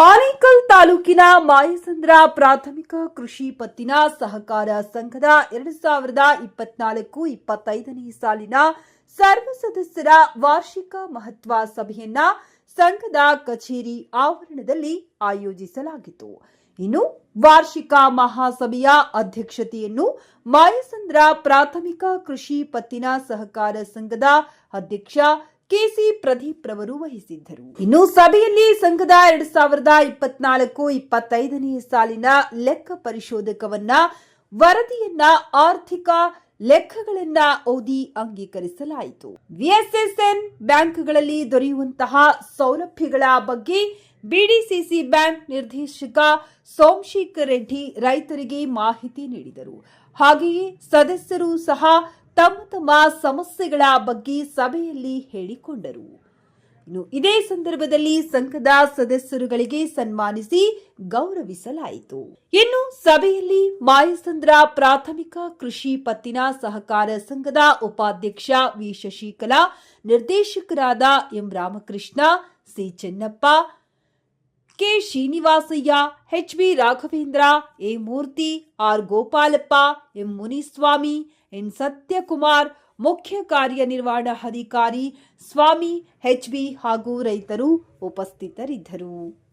ಆನೇಕಲ್ ತಾಲೂಕಿನ ಮಾಯಸಂದ್ರ ಪ್ರಾಥಮಿಕ ಕೃಷಿ ಪತ್ತಿನ ಸಹಕಾರ ಸಂಘದ ಎರಡು ಸಾವಿರದ ಇಪ್ಪತ್ನಾಲ್ಕು ಇಪ್ಪತ್ತೈದನೇ ಸಾಲಿನ ಸರ್ವ ಸದಸ್ಯರ ವಾರ್ಷಿಕ ಮಹತ್ವ ಸಭೆಯನ್ನ ಸಂಘದ ಕಚೇರಿ ಆವರಣದಲ್ಲಿ ಆಯೋಜಿಸಲಾಗಿತ್ತು. ಇನ್ನು ವಾರ್ಷಿಕ ಮಹಾಸಭೆಯ ಅಧ್ಯಕ್ಷತೆಯನ್ನು ಮಾಯಸಂದ್ರ ಪ್ರಾಥಮಿಕ ಕೃಷಿ ಪತ್ತಿನ ಸಹಕಾರ ಸಂಘದ ಅಧ್ಯಕ್ಷ ಕೆಸಿ ಪ್ರದೀಪ್ ರವರು ವಹಿಸಿದ್ದರು. ಇನ್ನು ಸಭೆಯಲ್ಲಿ ಸಂಘದ ಎರಡ್ ಸಾವಿರದ ಇಪ್ಪತ್ನಾಲ್ಕು ಇಪ್ಪತ್ತೈದನೇ ಸಾಲಿನ ಲೆಕ್ಕ ಪರಿಶೋಧಕವನ್ನ, ವರದಿಯನ್ನ, ಆರ್ಥಿಕ ಲೆಕ್ಕಗಳನ್ನ ಓದಿ ಅಂಗೀಕರಿಸಲಾಯಿತು. ವಿಎಸ್ಎಸ್ಎನ್ ಬ್ಯಾಂಕ್ಗಳಲ್ಲಿ ದೊರೆಯುವಂತಹ ಸೌಲಭ್ಯಗಳ ಬಗ್ಗೆ ಬಿಡಿಸಿಸಿ ಬ್ಯಾಂಕ್ ನಿರ್ದೇಶಕ ಸೋಮಶೇಖರ್ ರೆಡ್ಡಿ ರೈತರಿಗೆ ಮಾಹಿತಿ ನೀಡಿದರು. ಹಾಗೆಯೇ ಸದಸ್ಯರು ಸಹ ತಮ್ಮ ತಮ್ಮ ಸಮಸ್ಯೆಗಳ ಬಗ್ಗೆ ಸಭೆಯಲ್ಲಿ ಹೇಳಿಕೊಂಡರು. ಇನ್ನು ಇದೇ ಸಂದರ್ಭದಲ್ಲಿ ಸಂಘದ ಸದಸ್ಯರುಗಳಿಗೆ ಸನ್ಮಾನಿಸಿ ಗೌರವಿಸಲಾಯಿತು. ಇನ್ನು ಸಭೆಯಲ್ಲಿ ಮಾಯಸಂದ್ರ ಪ್ರಾಥಮಿಕ ಕೃಷಿ ಪತ್ತಿನ ಸಹಕಾರ ಸಂಘದ ಉಪಾಧ್ಯಕ್ಷ ವಿ ಶಶಿಕಲಾ, ನಿರ್ದೇಶಕರಾದ M Ramakrishna, C Chennappa, K Srinivasaiah, H B Raghavendra, A Murthy, R Gopalappa, M Muniswamy N Sathyakumar ಮುಖ್ಯ ಕಾರ್ಯನಿರ್ವಹಣಾಧಿಕಾರಿ ಸ್ವಾಮಿ ಎಚ್ ಬಿ ಹಾಗೂ ರೈತರು ಉಪಸ್ಥಿತರಿದ್ದರು.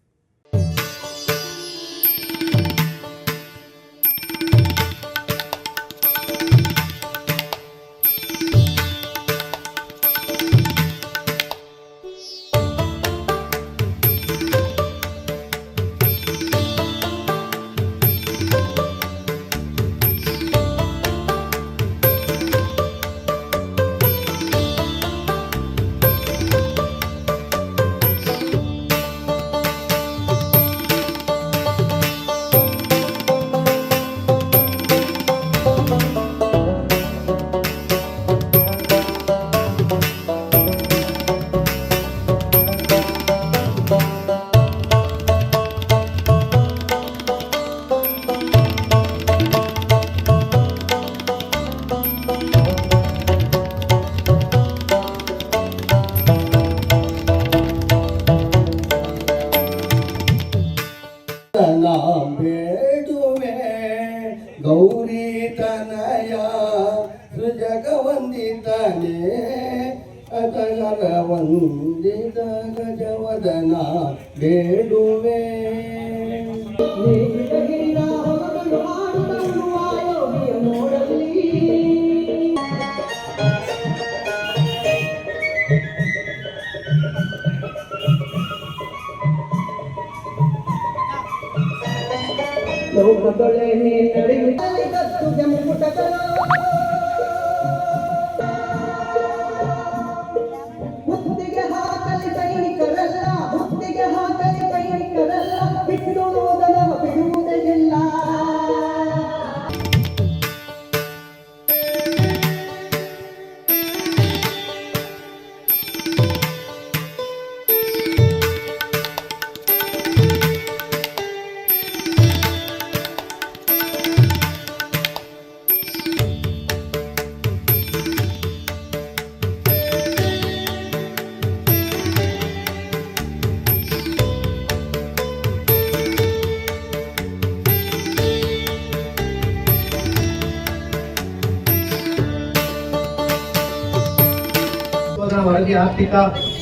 ವರದಿ ಆರ್ಥಿಕ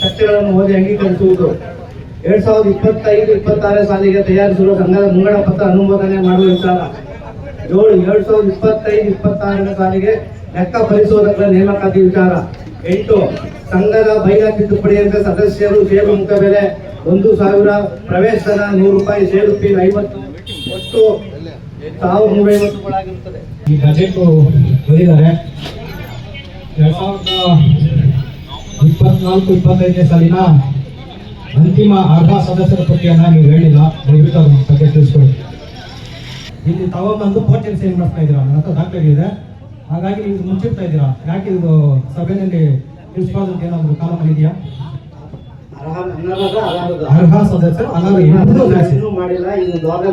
ಸತ್ಯಗಳನ್ನು ಓದಿ ಅಂಗೀಕರಿಸುವುದು. ಎರಡ್ ಸಾವಿರದ ಇಪ್ಪತ್ತೈದು, ಇಪ್ಪತ್ತಾರನೇ ಸಾಲಿಗೆ ತಯಾರಿಸಿರುವ ಸಂಘದ ಮುಂಗಡ ಪತ್ರ ಅನುಮೋದನೆ ಮಾಡುವ ವಿಚಾರ. ಏಳು, ಎರಡ್ ಸಾವಿರದ ಇಪ್ಪತ್ತೈದು, ಇಪ್ಪತ್ತಾರನೇ ಸಾಲಿಗೆ ಲೆಕ್ಕ ಪರಿಶೋಧಕರ ನೇಮಕಾತಿ ವಿಚಾರ. ಎಂಟು, ಸಂಘದ ಬೈಲ ತಿದ್ದುಪಡಿಯಂತೆ ಸದಸ್ಯರು ಸೇರು ಮುಖ ಬೆಲೆ ಒಂದು ಸಾವಿರ ಪ್ರವೇಶನ ನೂರು ರೂಪಾಯಿ ಸೇರು ಫೀಸ್ ಐವತ್ತು, ಒಟ್ಟು ಸಾವಿರದ ನೂರ ಐವತ್ತುಗಳಾಗಿರುತ್ತದೆ ಈ ಬಜೆಟ್ ಓದಿದ್ದಾರೆ. ಎರಡ್ ಸಾವಿರದ ಇಪ್ಪತ್ನಾಲ್ಕು ಇಪ್ಪತ್ತೈದನೇ ಸಾಲಿನ ಅಂತಿಮ ಅರ್ಹ ಸದಸ್ಯರ ಪಟ್ಟಿಯನ್ನ ನೀವು ಹೇಳಿಲ್ಲ. ದಯವಿಟ್ಟು ಅವ್ರ ಬಗ್ಗೆ ತಿಳಿಸ್ಕೊಡಿ. ಇಲ್ಲಿ ತಗೊಂಬಂದು ಪೋರ್ಟಲ್ ಸೈನ್ ಮಾಡ್ತಾ ಇದ್ದೀರಾ? ನನ್ನ ಹತ್ರ ದಾಖಲೆ ಇದೆ. ಹಾಗಾಗಿ ನೀವು ಮುಂಚಿಡ್ತಾ ಇದ್ದೀರಾ? ಯಾಕೆ ಇದು ಸಭೆಯಲ್ಲಿ ತಿಳಿಸ್ಬಾರ್ದು ಏನಾದ್ರು ಕಾಲ ಇದೆಯಾ? ಅರ್ಹ ಸದಸ್ಯರು ಅನರ್ಹ ಮಾಡಿಲ್ಲ.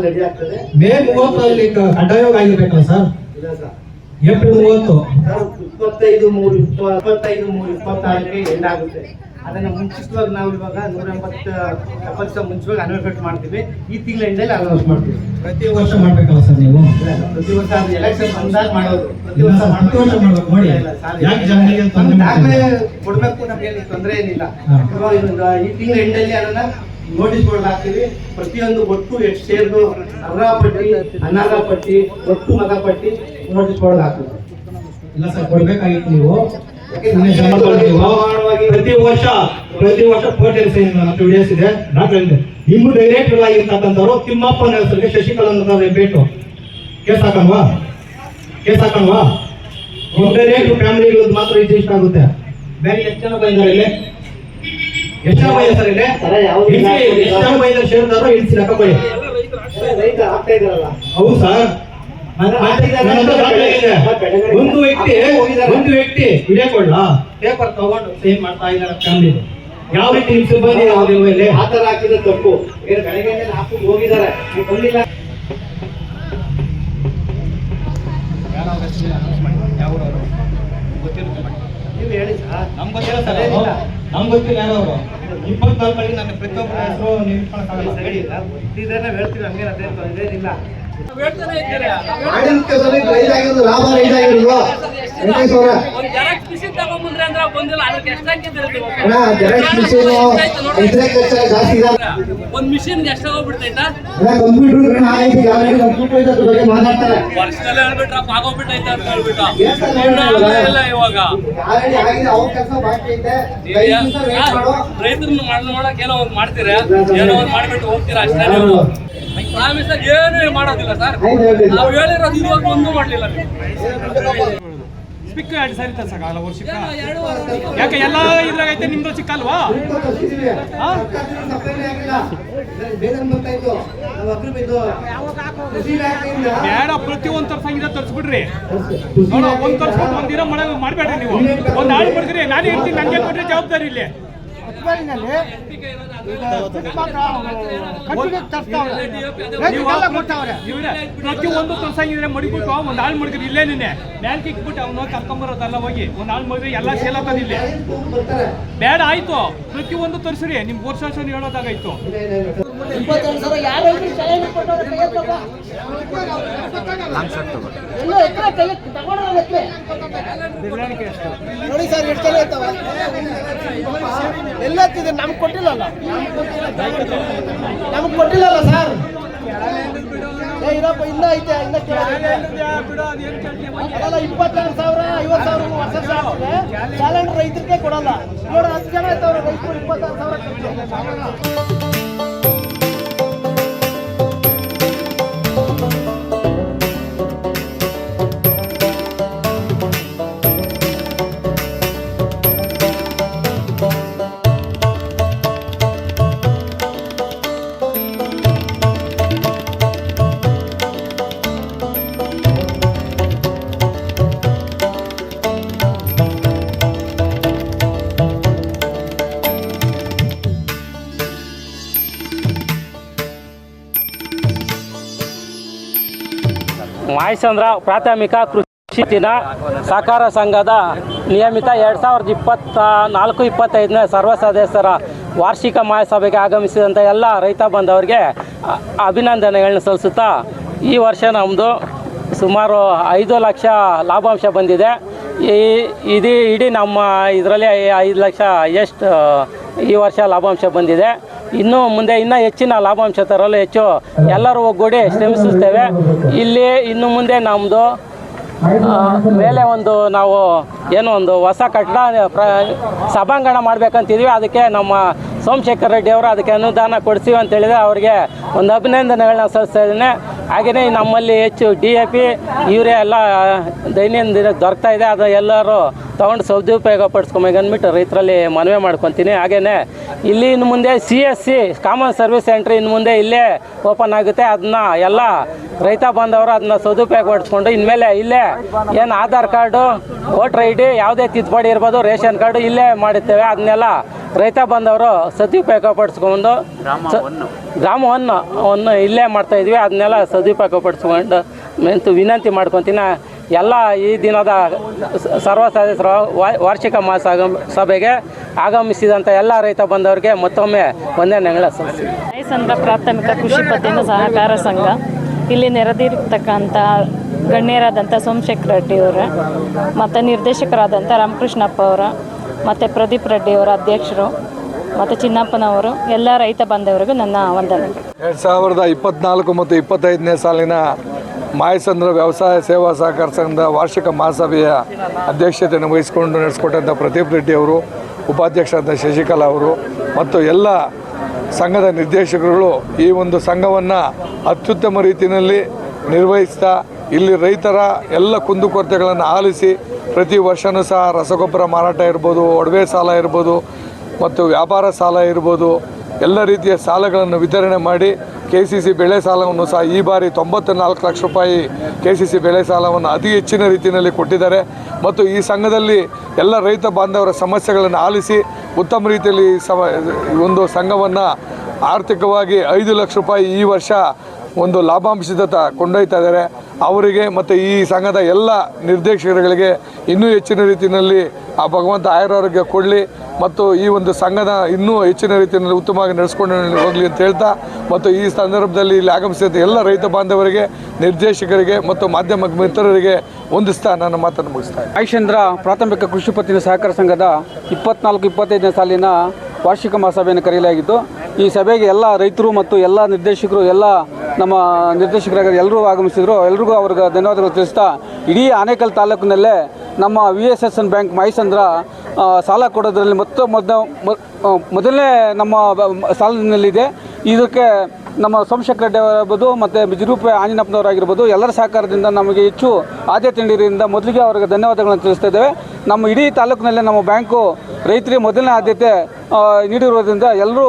ರೆಡಿ ಆಗ್ತದೆ. ಮೇ ಮೂವತ್ತರಲ್ಲಿ ಕಡ್ಡಾಯವಾಗಿ ಆಗಿರ್ಬೇಕಲ್ಲ ಸರ್? ಏಪ್ರಿಲ್ ಮೂವತ್ತು. ಇಪ್ಪತ್ತೈದು ಮೂರು ಇಪ್ಪ- ಇಪ್ಪತ್ತೈದು ಮೂರು ಇಪ್ಪತ್ತಾರಕ್ಕೆ ಎಂಡ್ ಆಗುತ್ತೆ ಅದನ್ನು ಮುಂಚಿತವಾಗಿ ನಾವು ಇವಾಗ ನೂರ ಎಂಬತ್ತು ಎಪ್ಪತ್ತು ಸಾವಿರ ಮುಂಚಿತವಾಗಿ ಅನೌನ್ಸ್ಮೆಂಟ್ ಮಾಡ್ತೀವಿ. ಈ ತಿಂಗಳ ಎಂಡಲ್ಲಿ ಅನೌನ್ಸ್ ಮಾಡ್ತೀವಿ. ಪ್ರತಿ ವರ್ಷ ಮಾಡ್ಬೇಕಲ್ಲ ಸರ್ ನೀವು? ಪ್ರತಿ ವರ್ಷ ಅದು ಎಲೆಕ್ಷನ್ ಬಂದಾಗ ಮಾಡೋದು. ಪ್ರತಿ ವರ್ಷ ವರ್ಷ ಮಾಡ್ಬೇಕು. ನೋಡಿ? ಕೊಡ್ಬೇಕು ನಮ್ಗೆ ತೊಂದರೆ ಏನಿಲ್ಲ. ಈ ತಿಂಗಳ ಎಂಡಲ್ಲಿ ಅದನ್ನ ನೋಟಿಸ್ ಬೋರ್ಡ್ ಹಾಕ್ತೀವಿ. ಪ್ರತಿಯೊಂದು ಒಟ್ಟು ಎಷ್ಟು ಶೇರ್ದು ಅರ್ಹ ಪಟ್ಟಿ ಅನರ್ಹ ಪಟ್ಟಿ ಒಟ್ಟು ಮಗಪಟ್ಟಿ ನೋಟಿಸ್ ಬೋರ್ಡ್ ಹಾಕ್ತೀವಿ. ಇಲ್ಲ ಸರ್ ಕೊಡ್ಬೇಕಾಗಿತ್ತು ನೀವು. ಪ್ರತಿ ವರ್ಷ ಪ್ರತಿ ವರ್ಷ ಪೋರ್ಟಲ್ ನಮ್ಮ ವಿಡಿಯೋಸ್ ಇದೆ. ಡಾಕ್ಟರ್ ನಿಮ್ಮ ಡೈರೆಕ್ಟರ್ ಆಗಿರ್ತಕ್ಕಂಥವ್ರು ತಿಮ್ಮಪ್ಪನ ಹೆಸರಿಗೆ ಶಶಿಕಲಾ ಭೇಟು. ಕೇಸ್ ಹಾಕಲ್ವಾ ಕೇಸ್ ಹಾಕಲ್ವಾ ನಿಮ್ಮ ಡೈರೆಕ್ಟ್ ಫ್ಯಾಮಿಲಿಗಳದ್ದು ಮಾತ್ರ ಇಷ್ಟ ಆಗುತ್ತೆ. ಬೇರೆ ಎಷ್ಟು ಜನ ಬಂದಿದ್ದಾರೆ ಇಲ್ಲಿ? ಎಷ್ಟು ಜನ ಬಂದಿದ್ದಾರೆ ಸರ್ ಇಲ್ಲಿ? ಎಷ್ಟು ಜನ ಬಂದಿದ್ದಾರೆ ಶೇರ್ದಾರರು? ಇಳಿಸಿ ಲೆಕ್ಕ ಕೊಡಿ ರೈತ ಆಗ್ತಾ ಇದಾರಲ್ಲ ಹೌದು ಸರ್. ಒಂದು ವ್ಯಕ್ತಿ ಒಂದು ವ್ಯಕ್ತಿ ವಿಡಿಯೋ ಕೊಡ್ಲ ಪೇಪರ್ ತಗೊಂಡು ಸೇವ್ ಮಾಡ್ತಾ ಇದ್ದಾರೆ ಫ್ಯಾಮಿಲಿ ಯಾವ ರೀತಿ ಹಿಂಸೆ ಬಂದಿ ಯಾವ್ದಿಲ್ವ ಇಲ್ಲಿ ಆ ಥರ ಹಾಕಿದ್ರೆ ತಪ್ಪು ಏನು ಬೆಳಗ್ಗೆ ಹಾಕೊಂಡು ಹೋಗಿದ್ದಾರೆ ನೀವು ಬಂದಿಲ್ಲ ಗೊತ್ತಿಲ್ಲ ಯಾರು ಅವರು ಇಪ್ಪತ್ನಾಲ್ಕಲ್ಲಿ ನನ್ನ ಪ್ರತಿಯೊಬ್ಬರ ಹೆಸರು ನಾವು ಹೇಳ್ತೀವಿ ಹಂಗೇನು ಆಗಿರೋದು ಲಾಭ ಆಗಿರೋದು ಅವರ. ಒಂದ್ ಮಿಷಿನ್ ಎಷ್ಟು ಅಣ್ಣ ಜೆರಾಕ್ಸ್ ಮಿಷಿನ್ ಇದ್ರೆ ಖರ್ಚು ಜಾಸ್ತಿ ಇದೆ ಒಂದ್ ಮಿಷಿನ್ಗೆ ಎಷ್ಟು ಹೋಗ್ಬಿಡ್ತೈತಾ ಅಣ್ಣ ಕಂಪ್ಯೂಟರ್ ಆಗೈತಿ ಯಾರು ಕಂಪ್ಯೂಟರ್ ಇದ್ರ ಬಗ್ಗೆ ಮಾತಾಡ್ತಾರೆ. ವರ್ಷದಲ್ಲೇ ಹೇಳ್ಬಿಟ್ರ ಆಗೋಗ್ಬಿಟ್ಟೈತೆ ಅಂತ ಹೇಳ್ಬಿಟ್ಟು. ಇವಾಗ. ಆಲ್ರೆಡಿ ಆಗಿದೆ ಅವ್ರ ಕೆಲಸ ಬಾಕಿ ಐತೆ. ಐದು ದಿವಸ ವೇಟ್ ಮಾಡು. ರೈತರನ್ನ ಏನೋ ಒಂದ್ ಮಾಡ್ತೀರಾ? ಏನೋ ಒಂದ್ ಮಾಡ್ಬಿಟ್ಟು ಹೋಗ್ತೀರಾ ಅಷ್ಟೇ ನೀವು? ಪ್ರಾಮಿಸ್ ಏನು ಮಾಡೋದಿಲ್ಲ ಸರ್. ನಾವು ಹೇಳಿರೋದು ಇವಾಗ ಒಂದು ಮಾಡಲಿಲ್ಲ. ಸ್ಪಿಕ್ ಎರಡು ಸಾರಿ ತರ್ಸಕ್ಕಾಗಲ್ಲ ವರ್ಷಕ್ಕೆ ಯಾಕೆ ಎಲ್ಲ ಇದ್ರಾಗೈತೆ ನಿಮ್ದು ಚಿಕ್ಕಲ್ವಾ ಬೇಡ ಪ್ರತಿಯೊಂದು ತರ್ಸಂಗಿದ್ರೆ ತರ್ಸ್ಬಿಡ್ರಿ. ನೋಡ ಒಂದ್ ತರ್ಸ್ಬಿಟ್ಟು ಒಂದಿನ ದಿನ ಮಾಡ ಮಾಡ್ಬೇಡ್ರಿ ನೀವು. ಒಂದ್ ಆಳು ಬಿಡ್ತೀರಿ ನಾನು ಇರ್ತೀನಿ ನನಗೆ ಕೊಟ್ಟರೆ ಜವಾಬ್ದಾರಿ ಇಲ್ಲಿ. ಇವ್ರೆ ಪ್ರತಿಯೊಂದು ತರ್ಸಂಗಿದ್ರೆ ಮಡಿಬಿಟ್ಟು ಒಂದ್ ಆಳು ಮಡಗ್ರಿ ಇಲ್ಲೇ ನಿನ್ನೆ. ಬ್ಯಾಂಕ್ ಇಕ್ಬಿಟ್ಟು ಅವ್ನು ಕರ್ಕೊಂಬರೋದಲ್ಲ ಹೋಗಿ ಒಂದ್ ಆಳು ಮಡಿದ್ರೆ ಎಲ್ಲ ಸೇಲ್ ಇಲ್ಲಿ. ಬೇಡ ಆಯ್ತು. ಪ್ರತಿಯೊಂದು ತರಿಸ್ರಿ ನಿಮ್ಗೆ ವರ್ಷ ವರ್ಷ ಹೇಳೋದಾಗಾಯ್ತು. ಇಪ್ಪತ್ತೆರಡು ಕೈ. ನೋಡಿ ಸರ್, ಎಷ್ಟು ಜನ ಇರ್ತಾವ ಎಲ್ಲ ನಮ್ಗೆ ಕೊಟ್ಟಿಲ್ಲಲ್ಲ. ನಮ್ಗೆ ಕೊಟ್ಟಿಲ್ಲಲ್ಲ ಸರ್. ಇರಪ್ಪ, ಇನ್ನ ಐತೆ, ಇನ್ನ ಅದಲ್ಲ ಇಪ್ಪತ್ತೆರಡು ಸಾವಿರ, ಐವತ್ತು ಸಾವಿರ ವರ್ಷ ಚಾಲೆಂಜ್ ರೈತರಿಗೆ ಕೊಡಲ್ಲ. ನೋಡ, ಹತ್ತು ಜನ ಇರ್ತಾವ್ರೆ ರೈತರು ಇಪ್ಪತ್ತಾರು ಸಾವಿರ ಮಾಯಸಂದ್ರ ಪ್ರಾಥಮಿಕ ಕೃಷಿ ದಿನ ಸಹಕಾರ ಸಂಘದ ನಿಯಮಿತ ಎರಡು ಸಾವಿರದ ಇಪ್ಪತ್ತ ನಾಲ್ಕು, ಇಪ್ಪತ್ತೈದನೇ ಸರ್ವ ಸದಸ್ಯರ ವಾರ್ಷಿಕ ಮಹಾಸಭೆಗೆ ಆಗಮಿಸಿದಂಥ ಎಲ್ಲ ರೈತ ಬಾಂಧವರಿಗೆ ಅ- ಅಭಿನಂದನೆಗಳನ್ನ ಸಲ್ಲಿಸುತ್ತಾ ಈ ವರ್ಷ ನಮ್ಮದು ಸುಮಾರು ಐದು ಲಕ್ಷ ಲಾಭಾಂಶ ಬಂದಿದೆ. ಈ ಇದೀ ಇಡೀ ನಮ್ಮ ಇದರಲ್ಲಿ ಐದು ಲಕ್ಷ ಎಷ್ಟು, ಈ ವರ್ಷ ಲಾಭಾಂಶ ಬಂದಿದೆ. ಇನ್ನು ಮುಂದೆ ಇನ್ನೂ ಹೆಚ್ಚಿನ ಲಾಭಾಂಶ ತರಲು ಹೆಚ್ಚು ಎಲ್ಲರೂ ಒಗ್ಗೂಡಿ ಶ್ರಮಿಸುತ್ತೇವೆ. ಇಲ್ಲಿ ಇನ್ನು ಮುಂದೆ ನಮ್ಮದು ಮೇಲೆ ಒಂದು ನಾವು ಏನೋ ಒಂದು ಹೊಸ ಕಟ್ಟಡ, ಪ್ರ, ಸಭಾಂಗಣ ಮಾಡಬೇಕಂತಿದ್ವಿ. ಅದಕ್ಕೆ ನಮ್ಮ ಸೋಮಶೇಖರ್ ರೆಡ್ಡಿ ಅವರು ಅದಕ್ಕೆ ಅನುದಾನ ಕೊಡಿಸಿ ಅಂತ ಹೇಳಿದ್ರೆ ಅವರಿಗೆ ಒಂದು ಅಭಿನಂದನೆಗಳನ್ನ ಸಲ್ಲಿಸ್ತಾ ಇದ್ದೇನೆ. ಹಾಗೆಯೇ ನಮ್ಮಲ್ಲಿ ಹೆಚ್ಚು ಡಿ ಎ ಪಿ, ಯೂರಿಯಾ ಎಲ್ಲ ದೈನಂದಿನ ದೊರಕ್ತಾ ಇದೆ. ಅದು ಎಲ್ಲರೂ ತೊಗೊಂಡು ಸದುಪಯೋಗ ಪಡಿಸ್ಕೊಬೇಕು ಅಂದ್ಬಿಟ್ಟು ರೈತರಲ್ಲಿ ಮನವಿ ಮಾಡ್ಕೊತೀನಿ. ಹಾಗೆಯೇ ಇಲ್ಲಿ ಇನ್ನು ಮುಂದೆ C S C, common service centre ಇನ್ನು ಮುಂದೆ ಇಲ್ಲೇ ಓಪನ್ ಆಗುತ್ತೆ. ಅದನ್ನ ಎಲ್ಲ ರೈತ ಬಾಂಧವರು ಅದನ್ನ ಸದುಪಯೋಗ ಪಡಿಸ್ಕೊಂಡು ಇನ್ಮೇಲೆ ಇಲ್ಲೇ ಏನು Aadhaar card, voter I D, ಯಾವುದೇ ತಿದ್ದುಪಡಿ ಇರ್ಬೋದು, ರೇಷನ್ ಕಾರ್ಡು ಇಲ್ಲೇ ಮಾಡುತ್ತೇವೆ ಅದನ್ನೆಲ್ಲ ರೈತ ಬಂದವರು ಸದುಪಯೋಗ ಪಡಿಸ್ಕೊಂಡು ಸ- ಗ್ರಾಮವನ್ನು ಒಂದು ಇಲ್ಲೇ ಮಾಡ್ತಾ ಇದ್ವಿ. ಅದನ್ನೆಲ್ಲ ಸದುಪಯೋಗ ಪಡಿಸ್ಕೊಂಡು ಮೆಂತು ವಿನಂತಿ ಮಾಡ್ಕೊತೀನಿ. ಎಲ್ಲ ಈ ದಿನದ ಸರ್ವ ಸದಸ್ಯರ ವಾ- ವಾರ್ಷಿಕ ಮಾಸ ಸಭೆಗೆ ಆಗಮಿಸಿದಂಥ ಎಲ್ಲ ರೈತ ಬಂದವರಿಗೆ ಮತ್ತೊಮ್ಮೆ ಒಂದೇ ನೆಗಳ ಸಂಘ ಪ್ರಾಥಮಿಕ ಕೃಷಿ ಪತ್ತಿನ ಸಹಕಾರ ಸಂಘ. ಇಲ್ಲಿ ನೆರೆದಿರ್ತಕ್ಕಂಥ ಗಣ್ಯರಾದಂಥ ಸೋಮಶೇಖರ್ ರೆಡ್ಡಿಯವರ ಮತ್ತು ನಿರ್ದೇಶಕರಾದಂಥ ರಾಮಕೃಷ್ಣಪ್ಪ ಅವರ ಮತ್ತು ಪ್ರದೀಪ್ ರೆಡ್ಡಿ ಅವರ ಅಧ್ಯಕ್ಷರು, ಮತ್ತು ಚಿನ್ನಪ್ಪನವರು, ಎಲ್ಲ ರೈತ ಬಾಂಧವರಿಗೂ ನನ್ನ ವಂದನೆ. ಎರಡು ಸಾವಿರದ ಇಪ್ಪತ್ನಾಲ್ಕು ಮತ್ತು ಇಪ್ಪತ್ತೈದನೇ ಸಾಲಿನ ಮಾಯಸಂದ್ರ ವ್ಯವಸಾಯ ಸೇವಾ ಸಹಕಾರ ಸಂಘದ ವಾರ್ಷಿಕ ಮಹಾಸಭೆಯ ಅಧ್ಯಕ್ಷತೆಯನ್ನು ವಹಿಸಿಕೊಂಡು ನಡೆಸಿಕೊಟ್ಟಂಥ ಪ್ರದೀಪ್ ರೆಡ್ಡಿ ಅವರು ಉಪಾಧ್ಯಕ್ಷರಾದ ಶಶಿಕಲಾ ಅವರು ಮತ್ತು ಎಲ್ಲ ಸಂಘದ ನಿರ್ದೇಶಕರುಗಳು ಈ ಒಂದು ಸಂಘವನ್ನು ಅತ್ಯುತ್ತಮ ರೀತಿಯಲ್ಲಿ ನಿರ್ವಹಿಸ್ತಾ ಇಲ್ಲಿ ರೈತರ ಎಲ್ಲ ಕುಂದುಕೊರತೆಗಳನ್ನು ಆಲಿಸಿ ಪ್ರತಿ ವರ್ಷವೂ ಸಹ ರಸಗೊಬ್ಬರ ಮಾರಾಟ ಇರ್ಬೋದು, ಒಡವೆ ಸಾಲ ಇರ್ಬೋದು ಮತ್ತು ವ್ಯಾಪಾರ ಸಾಲ ಇರ್ಬೋದು. ಎಲ್ಲ ರೀತಿಯ ಸಾಲಗಳನ್ನು ವಿತರಣೆ ಮಾಡಿ ಕೆ ಸಿ ಸಿ ಬೆಳೆ ಸಾಲವನ್ನು ಸಹ ಈ ಬಾರಿ ತೊಂಬತ್ತ ನಾಲ್ಕು ಲಕ್ಷ ರೂಪಾಯಿ ಕೆ ಸಿ ಸಿ ಬೆಳೆ ಸಾಲವನ್ನು ಅತಿ ಹೆಚ್ಚಿನ ರೀತಿಯಲ್ಲಿ ಕೊಟ್ಟಿದ್ದಾರೆ. ಮತ್ತು ಈ ಸಂಘದಲ್ಲಿ ಎಲ್ಲ ರೈತ ಬಾಂಧವರ ಸಮಸ್ಯೆಗಳನ್ನು ಆಲಿಸಿ ಉತ್ತಮ ರೀತಿಯಲ್ಲಿ ಸಮ ಒಂದು ಸಂಘವನ್ನು ಆರ್ಥಿಕವಾಗಿ ಐದು ಲಕ್ಷ ರೂಪಾಯಿ ಈ ವರ್ಷ ಒಂದು ಲಾಭಾಂಶದತ್ತ ಕೊಂಡೊಯ್ತಾ ಇದ್ದಾರೆ. ಅವರಿಗೆ ಮತ್ತು ಈ ಸಂಘದ ಎಲ್ಲ ನಿರ್ದೇಶಕರುಗಳಿಗೆ ಇನ್ನೂ ಹೆಚ್ಚಿನ ರೀತಿಯಲ್ಲಿ ಆ ಭಗವಂತ ಆಯುರಾರೋಗ್ಯ ಕೊಡಲಿ ಮತ್ತು ಈ ಒಂದು ಸಂಘದ ಇನ್ನೂ ಹೆಚ್ಚಿನ ರೀತಿಯಲ್ಲಿ ಉತ್ತಮವಾಗಿ ನಡೆಸ್ಕೊಂಡು ಹೋಗಲಿ ಅಂತ ಹೇಳ್ತಾ ಮತ್ತು ಈ ಸಂದರ್ಭದಲ್ಲಿ ಇಲ್ಲಿ ಆಗಮಿಸಿದ ಎಲ್ಲ ರೈತ ಬಾಂಧವರಿಗೆ, ನಿರ್ದೇಶಕರಿಗೆ ಮತ್ತು ಮಾಧ್ಯಮ ಮಿತ್ರರಿಗೆ ಹೊಂದಿಸ್ತಾ ನನ್ನ ಮಾತನ್ನು ಮುಗಿಸ್ತಾ ಆಯುಷೇಂದ್ರ ಪ್ರಾಥಮಿಕ ಕೃಷಿ ಪತ್ತಿನ ಸಹಕಾರ ಸಂಘದ ಇಪ್ಪತ್ನಾಲ್ಕು, ಇಪ್ಪತ್ತೈದನೇ ಸಾಲಿನ ವಾರ್ಷಿಕ ಮಹಾಸಭೆಯನ್ನು ಕರೆಯಲಾಗಿತ್ತು. ಈ ಸಭೆಗೆ ಎಲ್ಲ ರೈತರು ಮತ್ತು ಎಲ್ಲ ನಿರ್ದೇಶಕರು, ಎಲ್ಲ ನಮ್ಮ ನಿರ್ದೇಶಕರಾಗಿ ಎಲ್ಲರೂ ಆಗಮಿಸಿದರು. ಎಲ್ರಿಗೂ ಅವ್ರಿಗೆ ಧನ್ಯವಾದಗಳು ತಿಳಿಸ್ತಾ ಇಡೀ ಆನೇಕಲ್ ತಾಲೂಕಿನಲ್ಲೇ ನಮ್ಮ V S S N bank Mysandra ಸಾಲ ಕೊಡೋದ್ರಲ್ಲಿ ಮೊತ್ತ ಮೊದ ಮೊದಲನೇ ನಮ್ಮ ಸಾಲಿನಲ್ಲಿದೆ ಇದಕ್ಕೆ ನಮ್ಮ ಸೋಮಶೇಖರ್ ರೆಡ್ಡಿ ಅವರಾಗ್ಬೋದು, ಮತ್ತು ಬಿಜರೂಪ ಆಂಜನಪ್ಪನವರಾಗಿರ್ಬೋದು ಎಲ್ಲರ ಸಹಕಾರದಿಂದ ನಮಗೆ ಹೆಚ್ಚು ಆದ್ಯತೆ ನೀಡಿದ್ದರಿಂದ ಮೊದಲಿಗೆ ಅವರಿಗೆ ಧನ್ಯವಾದಗಳನ್ನು ತಿಳಿಸ್ತಾ ಇದ್ದೇವೆ. ನಮ್ಮ ಇಡೀ ತಾಲೂಕಿನಲ್ಲೇ ನಮ್ಮ ಬ್ಯಾಂಕು ರೈತರಿಗೆ ಮೊದಲನೇ ಆದ್ಯತೆ ನೀಡಿರೋದ್ರಿಂದ ಎಲ್ಲರೂ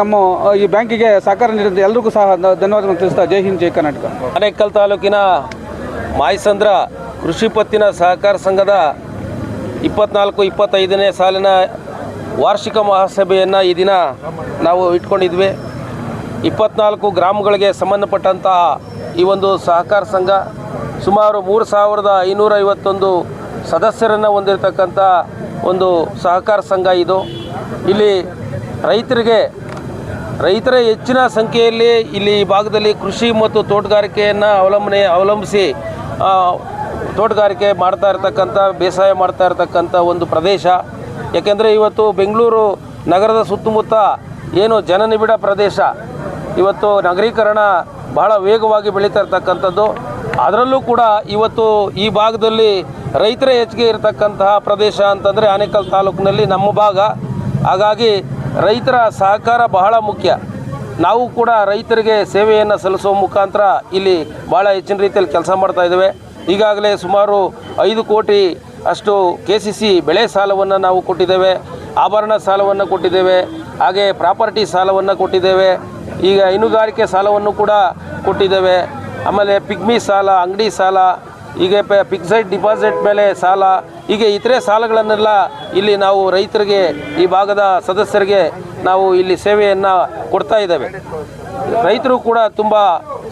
ನಮ್ಮ ಈ ಬ್ಯಾಂಕಿಗೆ ಸಹಕಾರ ನೀಡಿದ ಎಲ್ರಿಗೂ ಸಹ ಧನ್ಯವಾದಗಳನ್ನು ತಿಳಿಸ್ತಾ ಜೈ ಹಿಂದ್, ಜೈ ಕರ್ನಾಟಕ. ಅನೇಕಲ್ ತಾಲೂಕಿನ ಮಾಯಸಂದ್ರ ಕೃಷಿ ಪತ್ತಿನ ಸಹಕಾರ ಸಂಘದ ಇಪ್ಪತ್ನಾಲ್ಕು, ಇಪ್ಪತ್ತೈದನೇ ಸಾಲಿನ ವಾರ್ಷಿಕ ಮಹಾಸಭೆಯನ್ನು ಈ ದಿನ ನಾವು ಇಟ್ಕೊಂಡಿದ್ವಿ. ಇಪ್ಪತ್ನಾಲ್ಕು ಗ್ರಾಮಗಳಿಗೆ ಸಂಬಂಧಪಟ್ಟಂತಹ ಈ ಒಂದು ಸಹಕಾರ ಸಂಘ ಸುಮಾರು ಮೂರು ಸಾವಿರದ ಐನೂರ ಐವತ್ತೊಂದು ಸದಸ್ಯರನ್ನು ಹೊಂದಿರತಕ್ಕಂಥ ಒಂದು ಸಹಕಾರ ಸಂಘ ಇದು. ಇಲ್ಲಿ ರೈತರಿಗೆ, ರೈತರ ಹೆಚ್ಚಿನ ಸಂಖ್ಯೆಯಲ್ಲಿ ಇಲ್ಲಿ ಈ ಭಾಗದಲ್ಲಿ ಕೃಷಿ ಮತ್ತು ತೋಟಗಾರಿಕೆಯನ್ನು ಅವಲಂಬನೆ, ಅವಲಂಬಿಸಿ ತೋಟಗಾರಿಕೆ ಮಾಡ್ತಾ ಇರ್ತಕ್ಕಂಥ ಬೇಸಾಯ ಮಾಡ್ತಾ ಇರ್ತಕ್ಕಂಥ ಒಂದು ಪ್ರದೇಶ. ಯಾಕೆಂದರೆ ಇವತ್ತು ಬೆಂಗಳೂರು ನಗರದ ಸುತ್ತಮುತ್ತ ಏನು ಜನನಿಬಿಡ ಪ್ರದೇಶ. ಇವತ್ತು ನಗರೀಕರಣ ಬಹಳ ವೇಗವಾಗಿ ಬೆಳೀತಾ ಇರ್ತಕ್ಕಂಥದ್ದು. ಅದರಲ್ಲೂ ಕೂಡ ಇವತ್ತು ಈ ಭಾಗದಲ್ಲಿ ರೈತರೇ ಹೆಚ್ಚಿಗೆ ಇರತಕ್ಕಂತಹ ಪ್ರದೇಶ ಅಂತಂದರೆ ಆನೇಕಲ್ ತಾಲೂಕಿನಲ್ಲಿ ನಮ್ಮ ಭಾಗ. ಹಾಗಾಗಿ ರೈತರ ಸಹಕಾರ ಬಹಳ ಮುಖ್ಯ. ನಾವು ಕೂಡ ರೈತರಿಗೆ ಸೇವೆಯನ್ನು ಸಲ್ಲಿಸುವ ಮುಖಾಂತರ ಇಲ್ಲಿ ಭಾಳ ಹೆಚ್ಚಿನ ರೀತಿಯಲ್ಲಿ ಕೆಲಸ ಮಾಡ್ತಾ ಇದ್ದೇವೆ. ಈಗಾಗಲೇ ಸುಮಾರು ಐದು ಕೋಟಿ ಅಷ್ಟು ಕೆ ಸಿ ಸಿ ಬೆಳೆ ಸಾಲವನ್ನು ನಾವು ಕೊಟ್ಟಿದ್ದೇವೆ. ಆಭರಣ ಸಾಲವನ್ನು ಕೊಟ್ಟಿದ್ದೇವೆ. ಹಾಗೆ ಪ್ರಾಪರ್ಟಿ ಸಾಲವನ್ನು ಕೊಟ್ಟಿದ್ದೇವೆ. ಈಗ ಹೈನುಗಾರಿಕೆ ಸಾಲವನ್ನು ಕೂಡ ಕೊಟ್ಟಿದ್ದೇವೆ. ಆಮೇಲೆ ಪಿಗ್ಮಿ ಸಾಲ, ಅಂಗಡಿ ಸಾಲ ಹೀಗೆ ಪ ಫಿಕ್ಸೆಡ್ ಡಿಪಾಸಿಟ್ ಮೇಲೆ ಸಾಲ, ಹೀಗೆ ಇತರೆ ಸಾಲಗಳನ್ನೆಲ್ಲ ಇಲ್ಲಿ ನಾವು ರೈತರಿಗೆ, ಈ ಭಾಗದ ಸದಸ್ಯರಿಗೆ ನಾವು ಇಲ್ಲಿ ಸೇವೆಯನ್ನು ಕೊಡ್ತಾ ಇದ್ದೇವೆ. ರೈತರು ಕೂಡ ತುಂಬ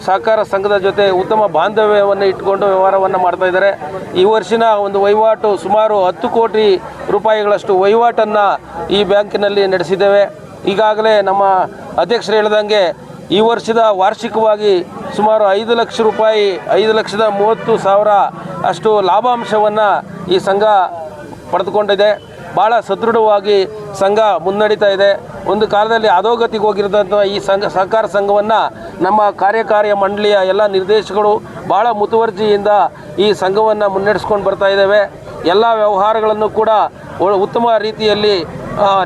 ಸಹಕಾರ ಸಂಘದ ಜೊತೆ ಉತ್ತಮ ಬಾಂಧವ್ಯವನ್ನು ಇಟ್ಕೊಂಡು ವ್ಯವಹಾರವನ್ನು ಮಾಡ್ತಾ ಇದ್ದಾರೆ. ಈ ವರ್ಷಿನ ಒಂದು ವಹಿವಾಟು ಸುಮಾರು ಹತ್ತು ಕೋಟಿ ರೂಪಾಯಿಗಳಷ್ಟು ವಹಿವಾಟನ್ನು ಈ ಬ್ಯಾಂಕಿನಲ್ಲಿ ನಡೆಸಿದ್ದೇವೆ. ಈಗಾಗಲೇ ನಮ್ಮ ಅಧ್ಯಕ್ಷರು ಹೇಳ್ದಂಗೆ ಈ ವರ್ಷದ ವಾರ್ಷಿಕವಾಗಿ ಸುಮಾರು ಐದು ಲಕ್ಷ ರೂಪಾಯಿ, ಐದು ಲಕ್ಷದ ಮೂವತ್ತು ಸಾವಿರ ಅಷ್ಟು ಲಾಭಾಂಶವನ್ನು ಈ ಸಂಘ ಪಡೆದುಕೊಂಡಿದೆ. ಭಾಳ ಸದೃಢವಾಗಿ ಸಂಘ ಮುನ್ನಡೀತಾ ಇದೆ. ಒಂದು ಕಾಲದಲ್ಲಿ ಅಧೋಗತಿಗೆ ಹೋಗಿರೋದಂಥ ಈ ಸಂಘ, ಸಹಕಾರ ಸಂಘವನ್ನು ನಮ್ಮ ಕಾರ್ಯಕಾರ್ಯ ಮಂಡಳಿಯ ಎಲ್ಲ ನಿರ್ದೇಶಕರು ಭಾಳ ಮುತುವರ್ಜಿಯಿಂದ ಈ ಸಂಘವನ್ನು ಮುನ್ನಡೆಸ್ಕೊಂಡು ಬರ್ತಾ ಇದ್ದೇವೆ ಎಲ್ಲ ವ್ಯವಹಾರಗಳನ್ನು ಕೂಡ ಉತ್ತಮ ರೀತಿಯಲ್ಲಿ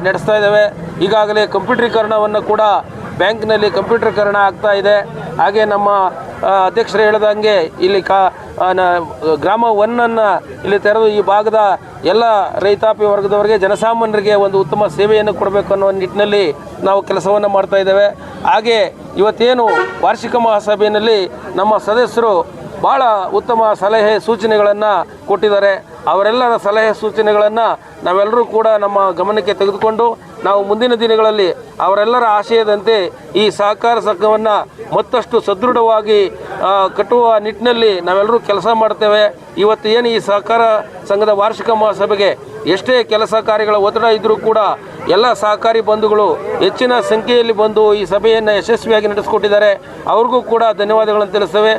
ನಡೆಸ್ತಾ ಇದ್ದೇವೆ ಈಗಾಗಲೇ ಕಂಪ್ಯೂಟ್ರೀಕರಣವನ್ನು ಕೂಡ ಬ್ಯಾಂಕ್ನಲ್ಲಿ ಕಂಪ್ಯೂಟರ್ಕರಣ ಆಗ್ತಾ ಇದೆ. ಹಾಗೆ ನಮ್ಮ ಅಧ್ಯಕ್ಷರು ಹೇಳ್ದಂಗೆ ಇಲ್ಲಿ ಕಾ ಗ್ರಾಮ ಒನ್ನನ್ನು ಇಲ್ಲಿ ತೆರೆದು ಈ ಭಾಗದ ಎಲ್ಲ ರೈತಾಪಿ ವರ್ಗದವರಿಗೆ, ಜನಸಾಮಾನ್ಯರಿಗೆ ಒಂದು ಉತ್ತಮ ಸೇವೆಯನ್ನು ಕೊಡಬೇಕು ಅನ್ನೋ ನಿಟ್ಟಿನಲ್ಲಿ ನಾವು ಕೆಲಸವನ್ನು ಮಾಡ್ತಾ ಇದ್ದೇವೆ. ಹಾಗೆ ಇವತ್ತೇನು ವಾರ್ಷಿಕ ಮಹಾಸಭೆಯಲ್ಲಿ ನಮ್ಮ ಸದಸ್ಯರು ಭಾಳ ಉತ್ತಮ ಸಲಹೆ ಸೂಚನೆಗಳನ್ನು ಕೊಟ್ಟಿದ್ದಾರೆ. ಅವರೆಲ್ಲರ ಸಲಹೆ ಸೂಚನೆಗಳನ್ನು ನಾವೆಲ್ಲರೂ ಕೂಡ ನಮ್ಮ ಗಮನಕ್ಕೆ ತೆಗೆದುಕೊಂಡು ನಾವು ಮುಂದಿನ ದಿನಗಳಲ್ಲಿ ಅವರೆಲ್ಲರ ಆಶಯದಂತೆ ಈ ಸಹಕಾರ ಸಂಘವನ್ನು ಮತ್ತಷ್ಟು ಸದೃಢವಾಗಿ ಕಟ್ಟುವ ನಿಟ್ಟಿನಲ್ಲಿ ನಾವೆಲ್ಲರೂ ಕೆಲಸ ಮಾಡ್ತೇವೆ. ಇವತ್ತು ಏನು ಈ ಸಹಕಾರ ಸಂಘದ ವಾರ್ಷಿಕ ಮಹಾಸಭೆಗೆ ಎಷ್ಟೇ ಕೆಲಸ ಕಾರ್ಯಗಳ ಒತ್ತಡ ಇದ್ದರೂ ಕೂಡ ಎಲ್ಲ ಸಹಕಾರಿ ಬಂಧುಗಳು ಹೆಚ್ಚಿನ ಸಂಖ್ಯೆಯಲ್ಲಿ ಬಂದು ಈ ಸಭೆಯನ್ನು ಯಶಸ್ವಿಯಾಗಿ ನಡೆಸಿಕೊಟ್ಟಿದ್ದಾರೆ. ಅವ್ರಿಗೂ ಕೂಡ ಧನ್ಯವಾದಗಳನ್ನು ತಿಳಿಸ್ತೇವೆ.